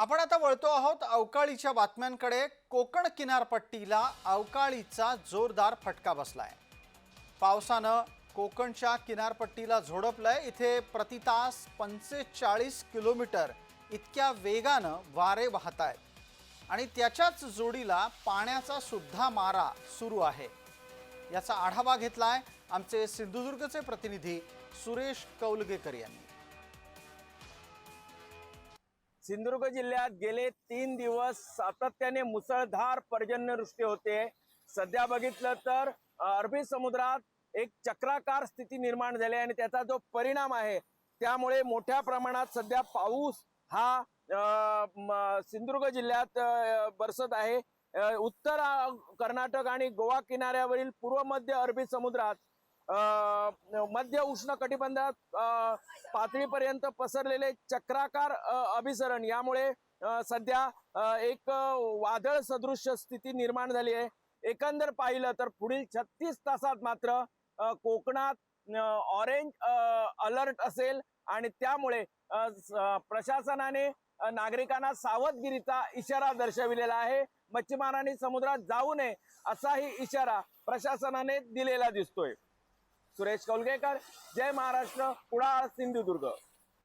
आपण आता वळतो आहोत अवकाळीच्या बातम्यांकडे. कोकण किनारपट्टीला अवकाळीचा जोरदार फटका बसलाय. पावसानं कोकणच्या किनारपट्टीला झोडपलंय. इथे प्रतितास पंचेचाळीस किलोमीटर इतक्या वेगानं वारे वाहत आहेत आणि त्याच्याच जोडीला पाण्याचा सुद्धा मारा सुरू आहे. याचा आढावा घेतलाय आमचे सिंधुदुर्गचे प्रतिनिधी सुरेश कौलगेकर यांनी. सिंधुदुर्ग जिल्ह्यात गेले तीन दिवस सातत्याने मुसळधार पर्जन्यवृष्टी होते. सध्या बघितलं तर अरबी समुद्रात एक चक्राकार स्थिती निर्माण झाली आणि त्याचा जो परिणाम आहे त्यामुळे मोठ्या प्रमाणात सध्या पाऊस हा सिंधुदुर्ग जिल्ह्यात बरसत आहे. उत्तर कर्नाटक आणि गोवा किनाऱ्यावरील पूर्व मध्य अरबी समुद्रात मध्य उष्ण कटिबंधात पातळीपर्यंत पसरलेले चक्राकार अभिसरण. यामुळे सध्या एक वादळ सदृश्य स्थिती निर्माण झाली आहे. एकंदर पाहिलं तर पुढील छत्तीस तासात मात्र कोकणात ऑरेंज अलर्ट असेल आणि त्यामुळे प्रशासनाने नागरिकांना सावधगिरीचा इशारा दर्शविलेला आहे. मच्छीमारांनी समुद्रात जाऊ नये असाही इशारा प्रशासनाने दिलेला दिसतोय. सुरेश कौलगेकर जय महाराष्ट्र कुडाळ सिंधुदुर्ग.